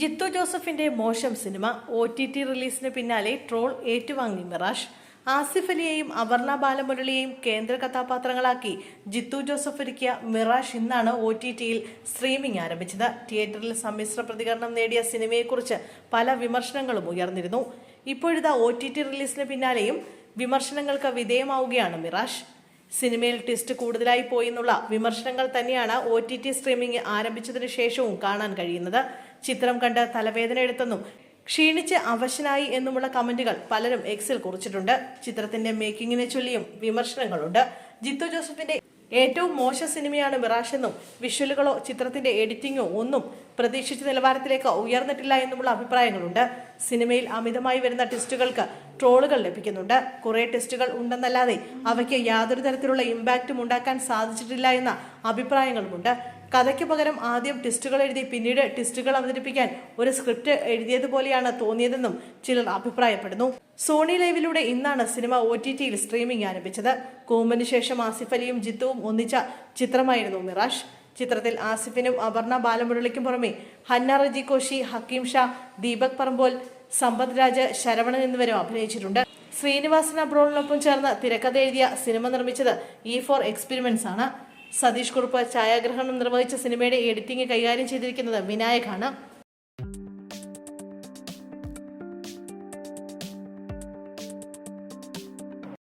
ജിത്തു ജോസഫിന്റെ മോശം cinema O T T റിലീസിന് പിന്നാലെ ട്രോൾ ഏറ്റുവാങ്ങി മിറാഷ്. ആസിഫ് അലിയെയും അപർണ ബാലമുരളിയെയും കേന്ദ്ര കഥാപാത്രങ്ങളാക്കി ജിത്തു ജോസഫ് ഒരുക്കിയ മിറാഷ് ഇന്നാണ് ഒ ടി ടിയിൽ സ്ട്രീമിംഗ് ആരംഭിച്ചത്. തിയേറ്ററിൽ സമ്മിശ്ര പ്രതികരണം നേടിയ സിനിമയെക്കുറിച്ച് പല വിമർശനങ്ങളും ഉയർന്നിരുന്നു. ഇപ്പോഴിതാ ഒ ടി ടി റിലീസിന് പിന്നാലെയും വിമർശനങ്ങൾക്ക് വിധേയമാവുകയാണ് മിറാഷ്. സിനിമയിൽ ട്വിസ്റ്റ് കൂടുതലായി പോയി എന്നുള്ള വിമർശനങ്ങൾ തന്നെയാണ് ഒ ടി ടി സ്ട്രീമിംഗ് ആരംഭിച്ചതിനു ശേഷവും കാണാൻ കഴിയുന്നത്. ചിത്രം കണ്ട് തലവേദന എടുത്തെന്നും ക്ഷീണിച്ച് അവശനായി എന്നുമുള്ള കമന്റുകൾ പലരും എക്സിൽ കുറിച്ചിട്ടുണ്ട്. ചിത്രത്തിന്റെ മേക്കിങ്ങിനെ ചൊല്ലിയും വിമർശനങ്ങളുണ്ട്. ജിത്തു ജോസഫിന്റെ ഏറ്റവും മോശ സിനിമയാണ് മിറാഷ് എന്നും വിഷ്വലുകളോ ചിത്രത്തിന്റെ എഡിറ്റിംഗോ ഒന്നും പ്രതീക്ഷിച്ച നിലവാരത്തിലേക്ക് ഉയർന്നിട്ടില്ല എന്നുമുള്ള അഭിപ്രായങ്ങളുണ്ട്. സിനിമയിൽ അമിതമായി വരുന്ന ടെസ്റ്റുകൾക്ക് ട്രോളുകൾ ലഭിക്കുന്നുണ്ട്. കുറെ ടെസ്റ്റുകൾ ഉണ്ടെന്നല്ലാതെ അവയ്ക്ക് യാതൊരു തരത്തിലുള്ള ഇമ്പാക്റ്റും ഉണ്ടാക്കാൻ സാധിച്ചിട്ടില്ല എന്ന അഭിപ്രായങ്ങളുമുണ്ട്. കഥയ്ക്ക് പകരം ആദ്യം ടെസ്റ്റുകൾ എഴുതി പിന്നീട് ടെസ്റ്റുകൾ അവതരിപ്പിക്കാൻ ഒരു സ്ക്രിപ്റ്റ് എഴുതിയതുപോലെയാണ് തോന്നിയതെന്നും ചിലർ അഭിപ്രായപ്പെടുന്നു. സോണി ലൈവിലൂടെ ഇന്നാണ് സിനിമ ഒ ടി ടിയിൽ സ്ട്രീമിംഗ് ആരംഭിച്ചത്. കൂമ്പിന് ശേഷം ആസിഫ് അലിയും ജിത്തുവും ഒന്നിച്ച ചിത്രമായിരുന്നു മിറാഷ്. ചിത്രത്തിൽ ആസിഫിനും അപർണ ബാലമുരളിക്കും പുറമെ ഹന്ന റജി കോശി ഹക്കീം ഷാ ദീപക് പറമ്പോൽ സമ്പത് രാജ് ശരവണൻ എന്നിവരും അഭിനയിച്ചിട്ടുണ്ട്. ശ്രീനിവാസൻ അബ്രോളിനൊപ്പം ചേർന്ന് തിരക്കഥ എഴുതിയ സിനിമ നിർമ്മിച്ചത് ഇ ഫോർ എക്സ്പെരിമെന്റ്സ് ആണ്. സതീഷ് കുറുപ്പ് ഛായാഗ്രഹണം നിർവഹിച്ച സിനിമയുടെ എഡിറ്റിംഗ് കൈകാര്യം ചെയ്തിരിക്കുന്നത് വിനായകാണ്.